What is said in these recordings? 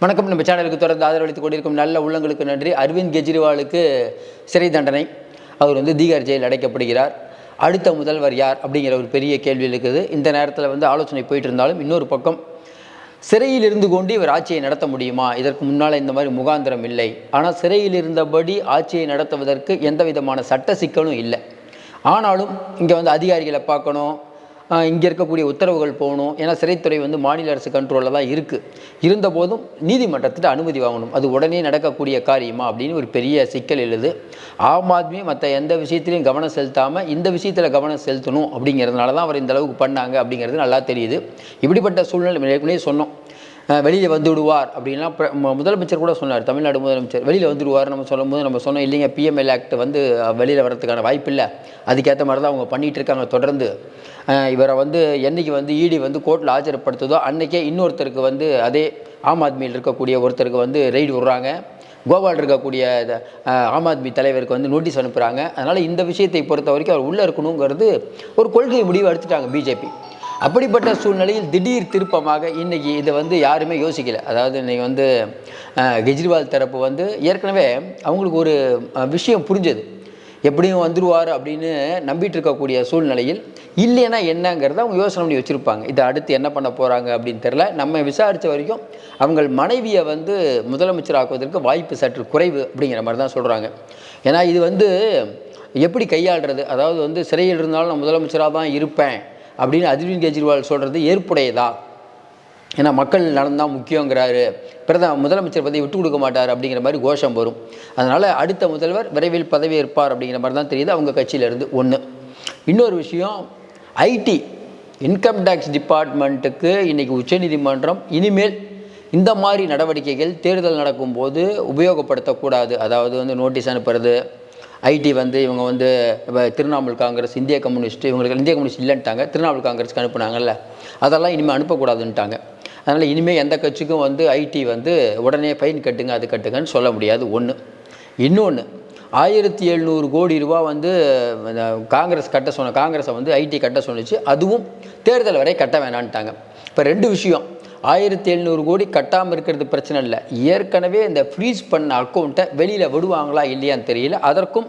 வணக்கம். நம்ம சேனலுக்கு தொடர்ந்து ஆதரவளித்துக் கொண்டிருக்கும் நல்ல உள்ளங்களுக்கு நன்றி. அரவிந்த் கெஜ்ரிவாலுக்கு சிறை தண்டனை. அவர் வந்து தீகார் ஜெயில் அடைக்கப்படுகிறார். அடுத்த முதல்வர் யார் அப்படிங்கிற ஒரு பெரிய கேள்வி இருக்குது. இந்த நேரத்தில் வந்து ஆலோசனை போயிட்டு இருந்தாலும் இன்னொரு பக்கம் சிறையில் இருந்து கொண்டு இவர் ஆட்சியை நடத்த முடியுமா? இதற்கு முன்னால் இந்த மாதிரி முகாந்திரம் இல்லை. ஆனால் சிறையில் இருந்தபடி ஆட்சியை நடத்துவதற்கு எந்த விதமான சட்ட சிக்கலும் இல்லை. ஆனாலும் இங்கே வந்து அதிகாரிகளை பார்க்கணும். இங்கே இருக்கக்கூடிய உத்தரவுகள் போகணும். ஏன்னா சிறைத்துறை வந்து மாநில அரசு கண்ட்ரோலில் தான் இருக்குது இருந்தபோதும் நீதிமன்றத்தில் அனுமதி வாங்கணும். அது உடனே நடக்கக்கூடிய காரியமா அப்படின்னு ஒரு பெரிய சிக்கல் எழுது. ஆம் ஆத்மி மற்ற எந்த விஷயத்திலையும் கவனம் செலுத்தாமல் இந்த விஷயத்தில் கவனம் செலுத்தணும் அப்படிங்கிறதுனால தான் அவர் இந்த அளவுக்கு பண்ணாங்க அப்படிங்கிறது நல்லா தெரியுது. இப்படிப்பட்ட சூழ்நிலை ஏற்கனவே சொன்னோம். வெளியில் வந்து விடுவார் அப்படின்லாம் மு- முதலமைச்சர் கூட சொன்னார் தமிழ்நாடு முதலமைச்சர். வெளியில் வந்து விடுவார் நம்ம சொல்லும்போது நம்ம சொன்னோம் இல்லைங்க பிஎம்எல் ஆக்ட் வந்து வெளியில் வரதுக்கான வாய்ப்பு இல்லை. அதுக்கேற்ற மாதிரி தான் அவங்க பண்ணிகிட்டு இருக்காங்க தொடர்ந்து. இவரை வந்து என்னைக்கு வந்து இடி வந்து கோர்ட்டில் ஆஜர்படுத்துதோ அன்னைக்கே இன்னொருத்தருக்கு வந்து அதே ஆம் ஆத்மியில் இருக்கக்கூடிய ஒருத்தருக்கு வந்து ரெய்டு விடுறாங்க. கோவாவில் இருக்கக்கூடிய ஆம் ஆத்மி தலைவருக்கு வந்து நோட்டீஸ் அனுப்புகிறாங்க அதனால் இந்த விஷயத்தை பொறுத்த வரைக்கும் அவர் உள்ளே இருக்கணுங்கிறது ஒரு கொள்கை முடிவு எடுத்துட்டாங்க பிஜேபி அப்படிப்பட்ட சூழ்நிலையில் திடீர் திருப்பமாக இன்னைக்கு இதை வந்து யாருமே யோசிக்கல. அதாவது இன்னைக்கு வந்து கெஜ்ரிவால் தரப்பு வந்து ஏற்கனவே அவங்களுக்கு ஒரு விஷயம் புரிஞ்சது. எப்படியும் வந்துடுவார் அப்படின்னு நம்பிட்டு இருக்கக்கூடிய சூழ்நிலையில் இல்லைன்னா என்னங்கிறத அவங்க யோசனை பண்ணி வச்சுருப்பாங்க. இதை அடுத்து என்ன பண்ண போகிறாங்க அப்படின்னு தெரில நம்ம விசாரித்த வரைக்கும் அவங்கள் மனைவியை வந்து முதலமைச்சர் ஆக்குவதற்கு வாய்ப்பு சற்று குறைவு அப்படிங்கிற மாதிரி தான் சொல்கிறாங்க ஏன்னா இது வந்து எப்படி கையாளுறது? அதாவது வந்து சிறையில் இருந்தாலும் நான் முதலமைச்சராக தான் இருப்பேன். அப்படின்னு அரவிந்த் கெஜ்ரிவால் சொல்கிறது ஏற்புடையதா? ஏன்னா மக்கள் நலன் முக்கியங்கிறாரு. பிரதம முதலமைச்சர் பதவி விட்டு கொடுக்க மாட்டார் அப்படிங்கிற மாதிரி கோஷம் வரும். அதனால் அடுத்த முதல்வர் விரைவில் பதவி ஏற்பார் அப்படிங்கிற மாதிரி தான் தெரியுது அவங்க கட்சியிலேருந்து ஒன்று இன்னொரு விஷயம் ஐடி இன்கம் டேக்ஸ் டிபார்ட்மெண்ட்டுக்கு இன்றைக்கி உச்சநீதிமன்றம் இனிமேல் இந்த மாதிரி நடவடிக்கைகள் தேர்தல் நடக்கும்போது உபயோகப்படுத்தக்கூடாது. அதாவது வந்து நோட்டீஸ் அனுப்புறது ஐடி வந்து இவங்க வந்து இப்போ திரிணாமுல் காங்கிரஸ் இந்திய கம்யூனிஸ்ட் இவங்களுக்கு இந்திய கம்யூனிஸ்ட் இல்லைன்ட்டாங்க. திரிணாமுல் காங்கிரஸ்க்கு அனுப்புனாங்கல்ல. அதெல்லாம் இனிமேல் அனுப்பக்கூடாதுன்ட்டாங்க. அதனால் இனிமேல் எந்த கட்சிக்கும் வந்து ஐடி வந்து உடனே ஃபைன் கட்டுங்க அது கட்டுங்கன்னு சொல்ல முடியாது. ஒன்று இன்னொன்று ஆயிரத்தி எழுநூறு கோடி ரூபா வந்து இந்த காங்கிரஸ் கட்ட சொன்ன காங்கிரஸை வந்து ஐடி கட்ட சொன்னுச்சு அதுவும் தேர்தல் வரை கட்ட வேணான்ட்டாங்க. இப்போ ரெண்டு விஷயம். ஆயிரத்தி எழுநூறு கோடி கட்டாமல் இருக்கிறது பிரச்சனை இல்லை. ஏற்கனவே இந்த ஃப்ரீஸ் பண்ண அக்கௌண்ட்டை வெளியில் விடுவாங்களா இல்லையான்னு தெரியல. அதற்கும்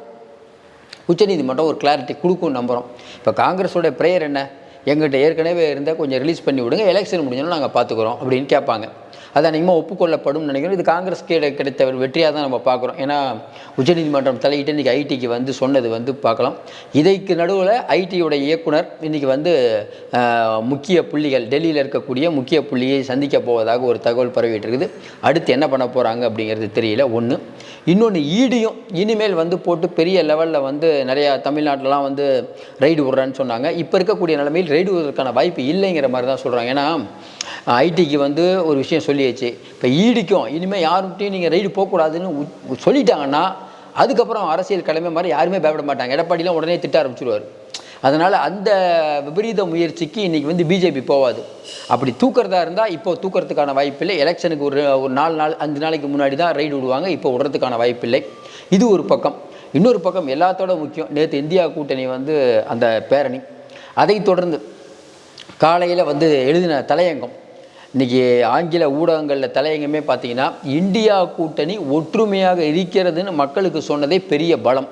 உச்சநீதிமன்றம் ஒரு கிளாரிட்டி கொடுக்கும் நம்புகிறோம் இப்போ காங்கிரஸோட ப்ரேயர் என்ன? எங்கிட்ட ஏற்கனவே இருந்தால் கொஞ்சம் ரிலீஸ் பண்ணி விடுங்க. எலெக்ஷன் முடிஞ்சோன்னா நாங்கள் பார்த்துக்குறோம் அப்படின்னு கேட்பாங்க. அது அநேகமாக ஒப்புக்கொள்ளப்படும் நினைக்கிறோம். இது காங்கிரஸ் கீழே கிடைத்த ஒரு வெற்றியாக தான் நம்ம பார்க்குறோம். ஏன்னா உச்சநீதிமன்றம் தலையிட்டு இன்றைக்கி ஐடிக்கு வந்து சொன்னது வந்து பார்க்கலாம். இதைக்கு நடுவில் ஐடியோட இயக்குனர் இன்றைக்கி வந்து முக்கிய புள்ளிகள் டெல்லியில் இருக்கக்கூடிய முக்கிய புள்ளியை சந்திக்க போவதாக ஒரு தகவல் பரவிட்டு இருக்குது அடுத்து என்ன பண்ண போகிறாங்க அப்படிங்கிறது தெரியல. ஒன்று இன்னொன்று ஈடியும் இனிமேல் வந்து போட்டு பெரிய லெவலில் வந்து நிறையா தமிழ்நாட்டிலலாம் வந்து ரைடு விடுறான்னு சொன்னாங்க. இப்போ இருக்கக்கூடிய நிலைமையில் ரைடு விடுவதற்கான வாய்ப்பு இல்லைங்கிற மாதிரி தான் சொல்கிறாங்க ஏன்னா ஐடிக்கு வந்து ஒரு விஷயம் சொல்லி சொல்லியாச்சு. இப்போ ஈடிக்கும். இனிமேல் யாருக்கிட்டையும் நீங்கள் ரைடு போகக்கூடாதுன்னு சொல்லிட்டாங்கன்னா அதுக்கப்புறம் அரசியல் கிளம்பி மாதிரி யாருமே பயப்பட மாட்டாங்க. எடப்பாடிலாம் உடனே திட்ட ஆரம்பிச்சிருவார். அதனால் அந்த விபரீத முயற்சிக்கு இன்றைக்கி வந்து பிஜேபி போகாது அப்படி தூக்கிறதா இருந்தால் இப்போ தூக்கிறதுக்கான வாய்ப்பில்லை. எலெக்ஷனுக்கு ஒரு ஒரு நாலு நாள் அஞ்சு நாளைக்கு முன்னாடி தான் ரைடு விடுவாங்க. இப்போ விடுறதுக்கான வாய்ப்பில்லை. இது ஒரு பக்கம். இன்னொரு பக்கம் எல்லாத்தோட முக்கியம். நேற்று இந்தியா கூட்டணி வந்து அந்த பேரணி. அதை தொடர்ந்து காலையில் வந்து எழுதின தலையங்கம். இன்றைக்கி ஆங்கில ஊடகங்களில் தலையங்கமே பார்த்தீங்கன்னா இந்தியா கூட்டணி ஒற்றுமையாக இருக்கிறதுன்னு மக்களுக்கு சொன்னதே பெரிய பலம்.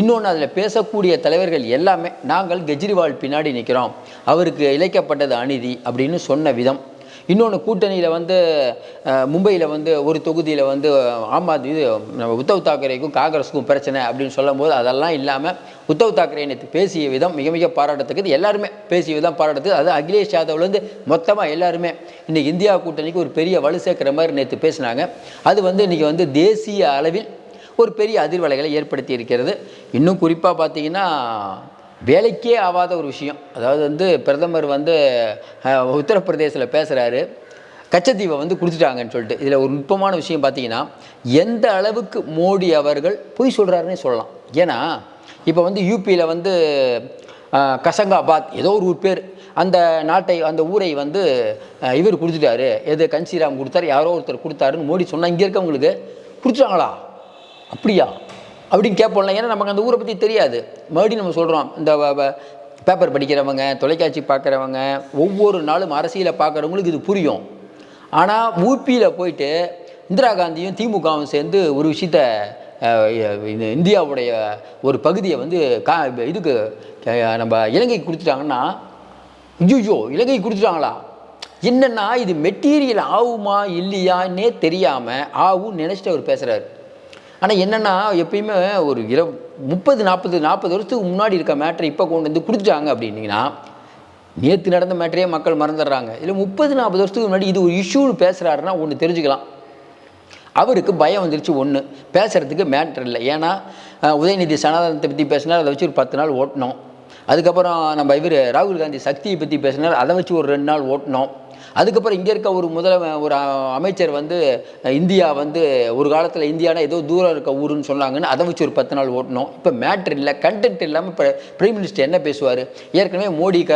இன்னொன்று அதில் பேசக்கூடிய தலைவர்கள் எல்லாமே நாங்கள் கெஜ்ரிவால் பின்னாடி நிற்கிறோம் அவருக்கு இழைக்கப்பட்டது அநீதி அப்படின்னு சொன்ன விதம். இன்னொன்று கூட்டணியில் வந்து மும்பையில் வந்து ஒரு தொகுதியில் வந்து ஆம் ஆத்மி இது நம்ம உத்தவ் தாக்கரேக்கும் காங்கிரஸுக்கும் பிரச்சனை அப்படின்னு சொல்லும்போது அதெல்லாம் இல்லாமல் உத்தவ் தாக்கரே நேற்று பேசிய விதம் மிக மிக பாராட்டத்துக்கு எல்லாருமே பேசிய விதம் பாராட்டத்துக்கு அது அகிலேஷ் யாதவ்லேருந்து மொத்தமாக எல்லாருமே இன்றைக்கி இந்தியா கூட்டணிக்கு ஒரு பெரிய வலு சேர்க்குற மாதிரி நேற்று பேசினாங்க. அது வந்து இன்றைக்கி வந்து தேசிய அளவில் ஒரு பெரிய அதிர்வலைகளை ஏற்படுத்தி இருக்கிறது. இன்னும் குறிப்பாக பார்த்தீங்கன்னா வேலைக்கே ஆகாத ஒரு விஷயம். அதாவது வந்து பிரதமர் வந்து அஹ், உத்தரப்பிரதேசில் பேசுகிறாரு கச்சத்தீவை வந்து கொடுத்துட்டாங்கன்னு சொல்லிட்டு. இதில் ஒரு நுட்பமான விஷயம் பார்த்தீங்கன்னா எந்த அளவுக்கு மோடி அவர்கள் பொய் சொல்கிறாருன்னே சொல்லலாம். ஏன்னா இப்போ வந்து யூபியில் வந்து கசங்காபாத் ஏதோ ஒரு ஊர் பேர். அந்த நாட்டை அந்த ஊரை வந்து இவர் கொடுத்துட்டாரு. எது கன்சிராம் கொடுத்தாரு யாரோ ஒருத்தர் கொடுத்தாருன்னு மோடி சொன்னால் இங்கே இருக்கவங்களுக்கு கொடுத்துட்டாங்களா? அப்படியா? அப்படின்னு கேட்போம்ல. ஏன்னா நமக்கு அந்த ஊரை பற்றி தெரியாது. மறுபடியும் நம்ம சொல்கிறோம் இந்த பேப்பர் படிக்கிறவங்க தொலைக்காட்சி பார்க்குறவங்க ஒவ்வொரு நாளும் அரசியலை பார்க்குறவங்களுக்கு இது புரியும். ஆனால் ஊபியில் போயிட்டு இந்திரா காந்தியும் திமுகவும் சேர்ந்து ஒரு விஷயத்த இந்த இந்தியாவுடைய ஒரு பகுதியை வந்து கா இதுக்கு நம்ம இலங்கைக்கு கொடுத்துட்டாங்கன்னா ஐயோ இலங்கை கொடுத்துட்டாங்களா? என்னென்னா இது மெட்டீரியல் ஆகுமா இல்லையான்னே தெரியாமல் ஆகும் நினச்சிட்டு அவர் பேசுகிறாரு ஆனால் என்னென்னா எப்பயுமே ஒரு இர முப்பது நாற்பது நாற்பது வருஷத்துக்கு முன்னாடி இருக்க மேட்ரை இப்போ கொண்டு வந்து கொடுத்துட்டாங்க அப்படின்னீங்கன்னா நேற்று நடந்த மேட்டரே மக்கள் மறந்துடுறாங்க. இல்லை முப்பது நாற்பது வருஷத்துக்கு முன்னாடி இது ஒரு இஷ்யூன்னு பேசுகிறாருன்னா ஒன்று தெரிஞ்சுக்கலாம். அவருக்கு பயம் வந்துருச்சு ஒன்று பேசுகிறதுக்கு மேட்ரு இல்லை. ஏன்னா உதயநிதி சனாதனத்தை பற்றி பேசினார் அதை வச்சு ஒரு பத்து நாள் ஓட்டினோம். அதுக்கப்புறம் நம்ம இவர் ராகுல் காந்தி சக்தியை பற்றி பேசினார் அதை வச்சு ஒரு ரெண்டு நாள் ஓட்டினோம். அதுக்கப்புறம் இங்கே இருக்க ஒரு முதல ஒரு அமைச்சர் வந்து இந்தியா வந்து ஒரு காலத்தில் இந்தியானா ஏதோ தூரம் இருக்க ஊருன்னு சொன்னாங்கன்னு அதை வச்சு ஒரு பத்து நாள் ஓட்டணும். இப்போ மேட்ரு இல்லை கண்டென்ட் இல்லாமல் இப்போ பிரைம் மினிஸ்டர் என்ன பேசுவார்? ஏற்கனவே மோடி க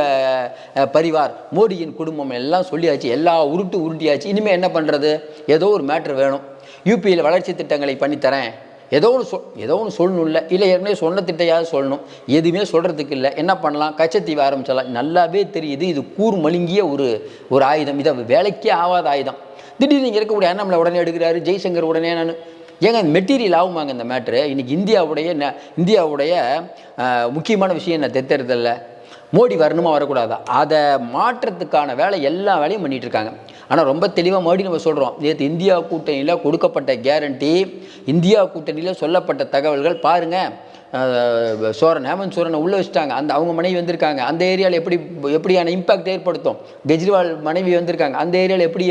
பரிவார் மோடியின் குடும்பம் எல்லாம் சொல்லியாச்சு எல்லா உருட்டு உருட்டியாச்சு. இனிமேல் என்ன பண்ணுறது ஏதோ ஒரு மேட்ரு வேணும். யூபியில் வளர்ச்சி திட்டங்களை பண்ணித்தரேன். ஏதோ ஒன்று சொல் ஏதோ ஒன்று சொல்லணும் இல்லை. இல்லை ஏற்கனவே சொன்ன திட்டையாவது சொல்லணும். எதுவுமே சொல்கிறதுக்கு இல்லை. என்ன பண்ணலாம்? கச்சத்தீவு ஆரம்பிச்சலாம் நல்லாவே தெரியுது. இது கூர் மழுங்கிய ஒரு ஒரு ஆயுதம். இதை வேலைக்கே ஆகாத ஆயுதம். திடீர்னு இங்கே இருக்கக்கூடிய அண்ணாமலை உடனே எடுக்கிறாரு. ஜெய்சங்கர் உடனே நான். ஏங்க மெட்டீரியல் ஆகுமாங்க இந்த மேட்ரு இன்றைக்கி இந்தியாவுடைய ந- இந்தியாவுடைய முக்கியமான விஷயம் என்ன? தெத்தெடுதல்ல மோடி வரணுமா வரக்கூடாதா? அதை மாற்றத்துக்கான வேலை எல்லா வேலையும் பண்ணிகிட்ருக்காங்க ஆனால் ரொம்ப தெளிவாக மறுபடியும் நம்ம சொல்கிறோம் நேற்று இந்தியா கூட்டணியில் கொடுக்கப்பட்ட கேரண்டி இந்தியா கூட்டணியில் சொல்லப்பட்ட தகவல்கள் பாருங்கள் சோரன் ஹேமந்த் சோரனை உள்ளே வச்சுட்டாங்க. அந்த அவங்க மனைவி வந்திருக்காங்க. அந்த ஏரியாவில் எப்படி எப்படியான இம்பாக்ட் ஏற்படுத்தும்? கெஜ்ரிவால் மனைவி வந்திருக்காங்க. அந்த ஏரியாவில் எப்படி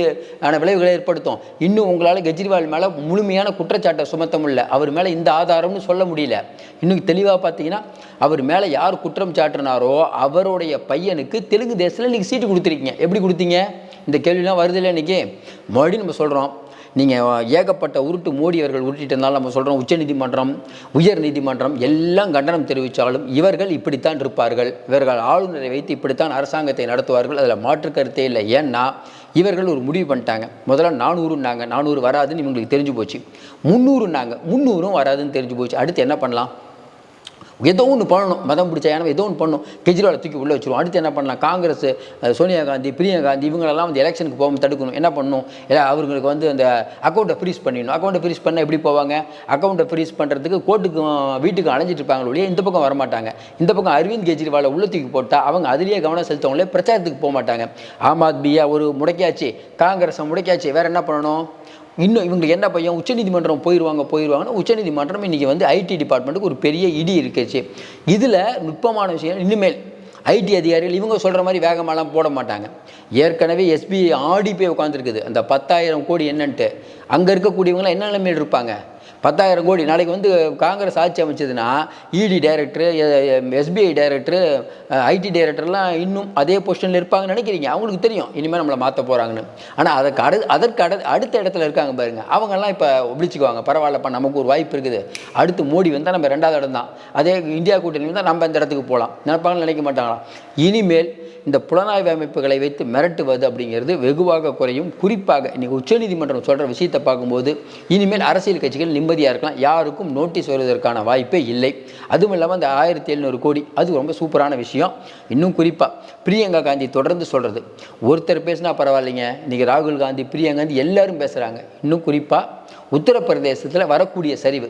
ஆன விளைவுகளை ஏற்படுத்தும்? இன்னும் உங்களால் கெஜ்ரிவால் மேலே முழுமையான குற்றச்சாட்டை சுமத்த முடியல. அவர் மேலே இந்த ஆதாரம்னு சொல்ல முடியல. இன்னும் தெளிவாக பார்த்தீங்கன்னா அவர் மேலே யார் குற்றம் சாட்டினாரோ அவருடைய பையனுக்கு தெலுங்கு தேசத்தில் நீங்கள் சீட்டு கொடுத்துருக்கீங்க. எப்படி கொடுத்தீங்க? இந்த கேள்விலாம் வருதில்ல இன்றைக்கி மறுபடியும் நம்ம சொல்கிறோம் நீங்கள் ஏகப்பட்ட உருட்டு மோடி அவர்கள் உருட்டிட்டு இருந்தாலும் நம்ம சொல்கிறோம் உச்சநீதிமன்றம் உயர் நீதிமன்றம் எல்லாம் கண்டனம் தெரிவித்தாலும் இவர்கள் இப்படித்தான் இருப்பார்கள். இவர்கள் ஆளுநரை வைத்து இப்படித்தான் அரசாங்கத்தை நடத்துவார்கள். அதில் மாற்று கருத்தே இல்லை. ஏன்னா இவர்கள் ஒரு முடிவு பண்ணிட்டாங்க. முதல்ல நானூறுன்னாங்க. நானூறு வராதுன்னு இவங்களுக்கு தெரிஞ்சு போச்சு. முந்நூறுன்னாங்க. முந்நூறும் வராதுன்னு தெரிஞ்சு போச்சு. அடுத்து என்ன பண்ணலாம்? ஏதோ ஒன்று பண்ணணும். மதம் பிடிச்ச ஏன்னா ஏதோ ஒன்று பண்ணணும். கெஜ்ரிவாலை தூக்கி உள்ளே வச்சிருவோம். அடுத்து என்ன பண்ணலாம்? காங்கிரஸ் சோனியா காந்தி பிரியா காந்தி இவங்களெல்லாம் வந்து எலெக்ஷனுக்கு போகாமல் தடுக்கணும். என்ன பண்ணணும்? இல்லை அவர்களுக்கு வந்து அந்த அக்கௌண்ட்டை ஃப்ரீஸ் பண்ணிடணும். அக்கௌண்ட்டை ஃப்ரீஸ் பண்ணால் எப்படி போவாங்க? அக்கௌண்ட்டை ஃப்ரீஸ் பண்ணுறதுக்கு கோர்ட்டுக்கும் வீட்டுக்கு அலைஞ்சிட்டு இருப்பாங்க ஒழிய இந்த பக்கம் வர மாட்டாங்க இந்த பக்கம் அரவிந்த் கெஜ்ரிவாலை உள்ள தூக்கி போட்டால் அவங்க அதிலேயே கவனம் செலுத்தவங்களே பிரச்சாரத்துக்கு போக மாட்டாங்க ஆம் ஆத்மியாக ஒரு முடக்கியாச்சு. காங்கிரஸை முடக்கியாச்சு. வேறு என்ன பண்ணணும்? இன்னும் இவங்களுக்கு என்ன பையன் உச்சநீதிமன்றம் போயிடுவாங்க போயிடுவாங்கன்னா உச்சநீதிமன்றம் இன்றைக்கி வந்து ஐடி டிபார்ட்மெண்ட்டுக்கு ஒரு பெரிய இடி இருக்குச்சு. இதில் நுட்பமான விஷயம் இனிமேல் ஐடி அதிகாரிகள் இவங்க சொல்கிற மாதிரி வேகமாலாம் போட மாட்டாங்க. ஏற்கனவே எஸ்பிஐ ஆடி போய் உட்காந்துருக்குது அந்த பத்தாயிரம் கோடி என்னன்ட்டு. அங்கே இருக்கக்கூடியவங்களாம் என்ன நிலைமையில் இருப்பாங்க? பத்தாயிரம் கோடி. நாளைக்கு வந்து காங்கிரஸ் ஆட்சி அமைச்சதுன்னா ED director SBI director IT டைரக்டர்லாம் இன்னும் அதே பொசிஷனில் இருப்பாங்கன்னு நினைக்கிறீங்க. அவங்களுக்கு தெரியும். இனிமேல் நம்மளை மாற்ற போகிறாங்கன்னு ஆனால் அதற்கு அடு அதற்கு அடு அடுத்த இடத்துல இருக்காங்க பாருங்க. அவங்கெல்லாம் இப்போ ஒழிச்சுக்குவாங்க. பரவாயில்லப்பா நமக்கு ஒரு வாய்ப்பு இருக்குது. அடுத்து மோடி வந்தால் நம்ம ரெண்டாவது இடம் தான். அதே இந்தியா கூட்டணி வந்தால் நம்ம இந்த இடத்துக்கு போகலாம் நினைப்பாங்கன்னு நினைக்க மாட்டாங்களா? இனிமேல் இந்த புலனாய்வு அமைப்புகளை வைத்து மிரட்டுவது அப்படிங்கிறது வெகுவாக குறையும். குறிப்பாக இன்றைக்கி உச்சநீதிமன்றம் சொல்கிற விஷயத்தை பார்க்கும்போது இனிமேல் அரசியல் கட்சிகள் நிம்மதியாக இருக்கலாம். யாருக்கும் நோட்டீஸ் வருவதற்கான வாய்ப்பே இல்லை. அதுவும் இல்லாமல் அந்த ஆயிரத்தி எழுநூறு கோடி அது ரொம்ப சூப்பரான விஷயம். இன்னும் குறிப்பாக பிரியங்கா காந்தி தொடர்ந்து சொல்கிறது ஒருத்தர் பேசினா பரவாயில்லைங்க. இன்றைக்கி ராகுல் காந்தி பிரியங்கா காந்தி எல்லாரும் பேசுகிறாங்க இன்னும் குறிப்பாக உத்தரப்பிரதேசத்தில் வரக்கூடிய சரிவு.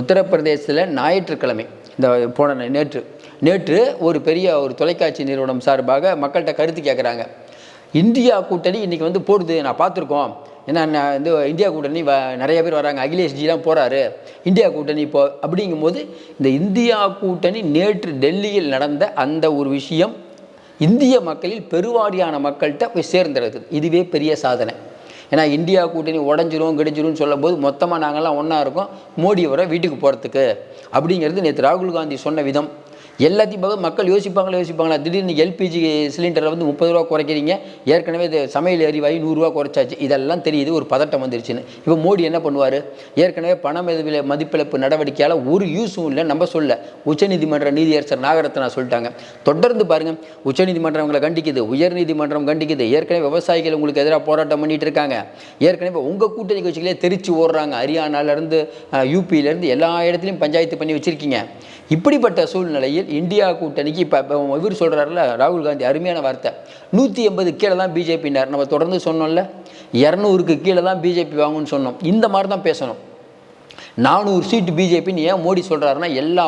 உத்தரப்பிரதேசத்தில் ஞாயிற்றுக்கிழமை இந்த போன நேற்று. நேற்று ஒரு பெரிய ஒரு தொலைக்காட்சி நிறுவனம் சார்பாக மக்கள்கிட்ட கருத்து கேட்குறாங்க இந்தியா கூட்டணி இன்றைக்கி வந்து போடுது. நான் பார்த்துருக்கோம். ஏன்னா நான் இந்த இந்தியா கூட்டணி வ நிறைய பேர் வராங்க. அகிலேஷ் ஜிலாம் போகிறாரு இந்தியா கூட்டணி இப்போ அப்படிங்கும்போது இந்த இந்தியா கூட்டணி நேற்று டெல்லியில் நடந்த அந்த ஒரு விஷயம் இந்திய மக்களில் பெருவாரியான மக்கள்கிட்ட போய் சேர்ந்துருது இதுவே பெரிய சாதனை. ஏன்னா இந்தியா கூட்டணி உடஞ்சிரும் கிடிஞ்சிரும்னு சொல்லும்போது மொத்தமாக நாங்கள்லாம் ஒன்றா இருக்கோம். மோடி வர வீட்டுக்கு போகிறதுக்கு அப்படிங்கிறது நேற்று ராகுல் காந்தி சொன்ன விதம். எல்லாத்தையும் பார்க்க மக்கள் யோசிப்பாங்களா யோசிப்பாங்களா? திடீர்னு எல்பிஜி சிலிண்டரை வந்து முப்பது ரூபா குறைக்கிறீங்க. ஏற்கனவே இது சமையல் எரிவாயு நூறுரூவா குறைச்சாச்சு. இதெல்லாம் தெரியுது ஒரு பதட்டம் வந்துருச்சுன்னு. இப்போ மோடி என்ன பண்ணுவார்? ஏற்கனவே பண மதிப்பிழப்பு நடவடிக்கையால் ஒரு யூஸும் இல்லை நம்ம சொல்ல உச்சநீதிமன்ற நீதியரசர் நாகரத்னா சொல்லிட்டாங்க. தொடர்ந்து பாருங்கள் உச்சநீதிமன்றம் உங்களை கண்டிக்குது உயர்நீதிமன்றம் கண்டிக்குது. ஏற்கனவே விவசாயிகள் உங்களுக்கு எதிராக போராட்டம் பண்ணிகிட்டு இருக்காங்க. ஏற்கனவே உங்கள் கூட்டணி கட்சிகளே தெரிச்சு ஓடுறாங்க. ஹரியானாலேருந்து யூபியிலேருந்து எல்லா இடத்துலையும் பஞ்சாயத்து பண்ணி வச்சுருக்கீங்க. இப்படிப்பட்ட சூழ்நிலையில் இந்தியா கூட்டணிக்கு இப்போ இவர் சொல்கிறாருல ராகுல் காந்தி அருமையான வார்த்தை. நூற்றி எண்பது கீழே தான் பிஜேபினார் நம்ம தொடர்ந்து சொன்னோம்ல இரநூறுக்கு கீழே தான் பிஜேபி வாங்கும்னு சொன்னோம். இந்த மாதிரி தான் பேசணும். நானூறு சீட்டு பிஜேபின்னு ஏன் மோடி சொல்கிறாருன்னா எல்லா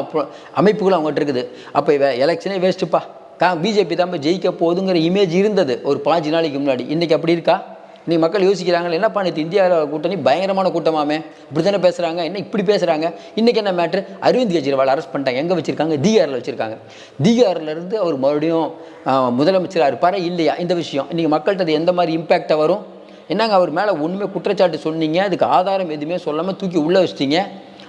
அமைப்புகளும் அவங்ககிட்ட இருக்குது. அப்போ எலெக்ஷனே வேஸ்ட்டுப்பா கா பிஜேபி தான் ஜெயிக்க போகுதுங்கிற இமேஜ் இருந்தது ஒரு பாஞ்சு நாளைக்கு முன்னாடி. இன்றைக்கி அப்படி இருக்கா? இன்றைக்கி மக்கள் யோசிக்கிறாங்க என்னப்பா நேற்று இந்தியாவில் கூட்டணி பயங்கரமான கூட்டமாமே? இப்படி தானே பேசுகிறாங்க என்ன இப்படி பேசுகிறாங்க இன்றைக்கி என்ன மேட்ரு அரவிந்த் கெஜ்ரிவால் அரெஸ்ட் பண்ணிட்டாங்க. எங்கே வச்சுருக்காங்க? தீகாரில் வச்சுருக்காங்க. தீகாரிலேருந்து அவர் மறுபடியும் முதலமைச்சராக இருப்பாரா? இல்லையா? இந்த விஷயம். இன்றைக்கி மக்கள்கிட்ட அது எந்த மாதிரி இம்பேக்டாக வரும்? என்னங்க அவர் மேலே ஒன்றுமே குற்றச்சாட்டு சொன்னீங்க? அதுக்கு ஆதாரம் எதுவுமே சொல்லாமல் தூக்கி உள்ளே வச்சிட்டீங்க?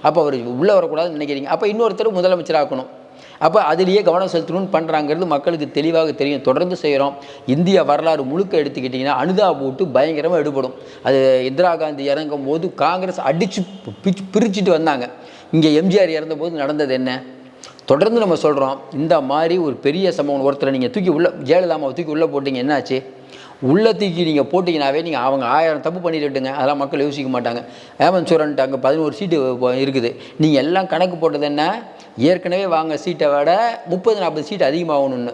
அப்போ அவர் உள்ளே வரக்கூடாதுன்னு நினைக்கிறீங்க. அப்போ இன்னொருத்தர் முதலமைச்சராகணும் அப்போ அதிலேயே கவனம் செலுத்தணும்னு பண்ணுறாங்கிறது மக்களுக்கு தெளிவாக தெரியும். தொடர்ந்து செய்கிறோம் இந்திய வரலாறு முழுக்க எடுத்துக்கிட்டிங்கன்னா அனுதா போட்டு பயங்கரமாக எடுபடும். அது இந்திரா காந்தி இறங்கும் போது காங்கிரஸ் அடித்து பிச்சு பிரிச்சுட்டு வந்தாங்க. இங்கே எம்ஜிஆர் இறந்தபோது நடந்தது என்ன? தொடர்ந்து நம்ம சொல்கிறோம் இந்த மாதிரி ஒரு பெரிய சம்பவம் ஒருத்தரை நீங்கள் தூக்கி உள்ளே ஜெயலலிதாமாவை தூக்கி உள்ளே போட்டிங்க. என்னாச்சு? உள்ளத்துக்கு தூக்கி நீங்கள் போட்டிங்கனாவே நீங்கள் அவங்க ஆயிரம் தப்பு பண்ணிட்டுங்க அதெல்லாம் மக்கள் யோசிக்க மாட்டாங்க. ஏமன்சூரன்ட்டு அங்கே பதினோரு சீட்டு இருக்குது. நீங்கள் எல்லாம் கணக்கு போட்டது என்ன? ஏற்கனவே வாங்க சீட்டை விட முப்பது நாற்பது சீட் அதிகமாகணும்னு.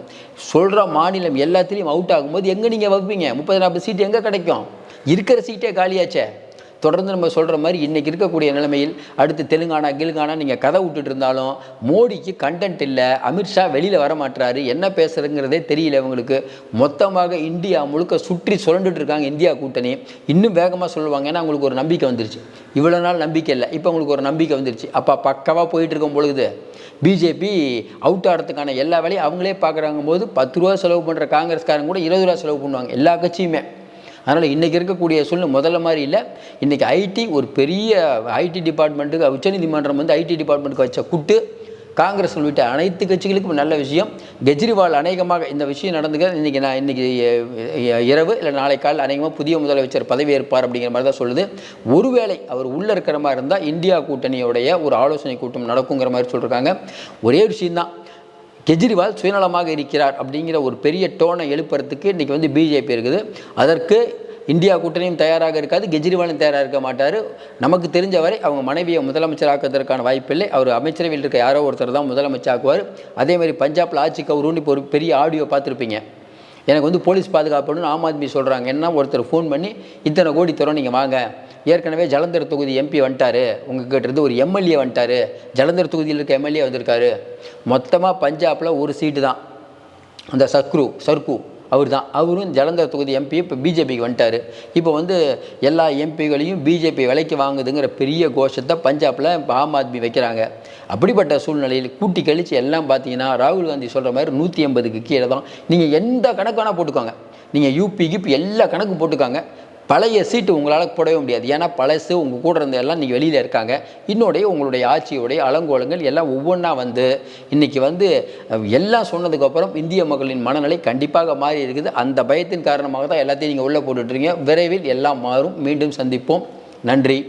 சொல்கிற மாநிலம் எல்லாத்துலேயும் அவுட் ஆகும்போது எங்கே நீங்கள் வைப்பீங்க? முப்பது நாற்பது சீட் எங்கே கிடைக்கும்? இருக்கிற சீட்டே காலியாச்சே. தொடர்ந்து நம்ம சொல்கிற மாதிரி இன்றைக்கி இருக்கக்கூடிய நிலைமையில் அடுத்து தெலுங்கானா கிலுங்கானா நீங்கள் கதை விட்டுட்டு இருந்தாலும் மோடிக்கு கண்டென்ட் இல்லை. அமித்ஷா வெளியில் வர மாட்டுறாரு என்ன பேசுகிறதுங்கிறதே தெரியல இவங்களுக்கு. மொத்தமாக இந்தியா முழுக்க சுற்றி சுரண்டுட்டு இருக்காங்க இந்தியா கூட்டணி. இன்னும் வேகமாக சொல்லுவாங்க. ஏன்னா அவங்களுக்கு ஒரு நம்பிக்கை வந்துருச்சு. இவ்வளோ நாள் நம்பிக்கை இல்லை. இப்போ உங்களுக்கு ஒரு நம்பிக்கை வந்துருச்சு. அப்போ பக்கவாக போயிட்டு இருக்கும் பொழுது பிஜேபி அவுட் ஆகிறதுக்கான எல்லா வேலையும் அவங்களே பார்க்குறாங்க போது பத்து ரூபா செலவு பண்ணுற காங்கிரஸ்காரங்க கூட இருபது ரூபா செலவு பண்ணுவாங்க. எல்லா கட்சியுமே. அதனால் இன்றைக்கி இருக்கக்கூடிய சூழ்நிலை முதல்ல மாதிரி இல்லை. இன்றைக்கி ஐடி ஒரு பெரிய ஐடி டிபார்ட்மெண்ட்டுக்கு உச்சநீதிமன்றம் வந்து ஐடி டிபார்ட்மெண்ட்டுக்கு வச்ச குட்டு காங்கிரஸ் உள்ளிட்ட அனைத்து கட்சிகளுக்கும் நல்ல விஷயம். கெஜ்ரிவால் அநேகமாக இந்த விஷயம் நடந்துக்க இன்றைக்கி நான் இன்றைக்கி இரவு இல்லை நாளை கால் அநேகமாக புதிய முதலமைச்சர் பதவி ஏற்பார் அப்படிங்கிற மாதிரி தான் சொல்லுது. ஒருவேளை அவர் உள்ளே இருக்கிற மாதிரி இருந்தால் இந்தியா கூட்டணியுடைய ஒரு ஆலோசனை கூட்டம் நடக்குங்கிற மாதிரி சொல்லியிருக்காங்க ஒரே விஷயம்தான். கெஜ்ரிவால் சுயநலமாக இருக்கிறார் அப்படிங்கிற ஒரு பெரிய டோனை எழுப்புறதுக்கு இன்றைக்கி வந்து பிஜேபி இருக்குது. அதற்கு இந்தியா கூட்டணியும் தயாராக இருக்காது கெஜ்ரிவாலும் தயாராக இருக்க மாட்டார். நமக்கு தெரிஞ்ச வரை அவங்க மனைவியை முதலமைச்சராக்குவதற்கான வாய்ப்பில்லை. அவர் அமைச்சரவையில் இருக்க யாரோ ஒருத்தர் தான் முதலமைச்சராக்குவார். அதே மாதிரி பஞ்சாப்ல ஆட்சி கவுருன்னு இப்போ ஒரு பெரிய ஆடியோ பார்த்துருப்பீங்க. எனக்கு வந்து போலீஸ் பாதுகாப்புன்னு ஆம் ஆத்மி சொல்கிறாங்க என்ன? ஒருத்தர் ஃபோன் பண்ணி இத்தனை கோடி தரோம் நீங்கள் வாங்க. ஏற்கனவே ஜலந்தர் தொகுதி எம்பி வந்துட்டாரு. உங்ககிட்ட இருந்து ஒரு எம்எல்ஏ வந்துட்டாரு. ஜலந்தர் தொகுதியில் இருக்க எம்எல்ஏ வந்திருக்காரு. மொத்தமாக பஞ்சாபில் ஒரு சீட்டு தான். அந்த சர்க்ரு சர்க்கு அவர் தான் அவரும் ஜலந்தர் தொகுதி எம்பி இப்போ பிஜேபிக்கு வந்துட்டார். இப்போ வந்து எல்லா எம்பிகளையும் பிஜேபி விலைக்கு வாங்குதுங்கிற பெரிய கோஷத்தை பஞ்சாபில் இப்போ ஆம் ஆத்மி வைக்கிறாங்க. அப்படிப்பட்ட சூழ்நிலையில் கூட்டி கழித்து எல்லாம் பார்த்தீங்கன்னா ராகுல் காந்தி சொல்கிற மாதிரி நூற்றி எண்பதுக்கு கீழே தான் நீங்கள் எந்த கணக்கு வேணால் போட்டுக்கோங்க. நீங்கள் யூபிக்கு இப்போ எல்லா கணக்கும் போட்டுக்காங்க. பழைய சீட்டு உங்களால் போடவே முடியாது. ஏன்னா பழசு உங்கள் கூட இருந்த எல்லாம் நீங்கள் வெளியில் இருக்காங்க. இன்னோடைய உங்களுடைய ஆட்சியுடைய அலங்கோலங்கள் எல்லாம் ஒவ்வொன்றா வந்து இன்றைக்கி வந்து எல்லாம் சொன்னதுக்கப்புறம் இந்திய மக்களின் மனநிலை கண்டிப்பாக மாறி இருக்குது. அந்த பயத்தின் காரணமாக தான் எல்லாத்தையும் நீங்கள் உள்ளே போட்டுட்ருக்கீங்க விரைவில் எல்லாம் மாறும். மீண்டும் சந்திப்போம். நன்றி.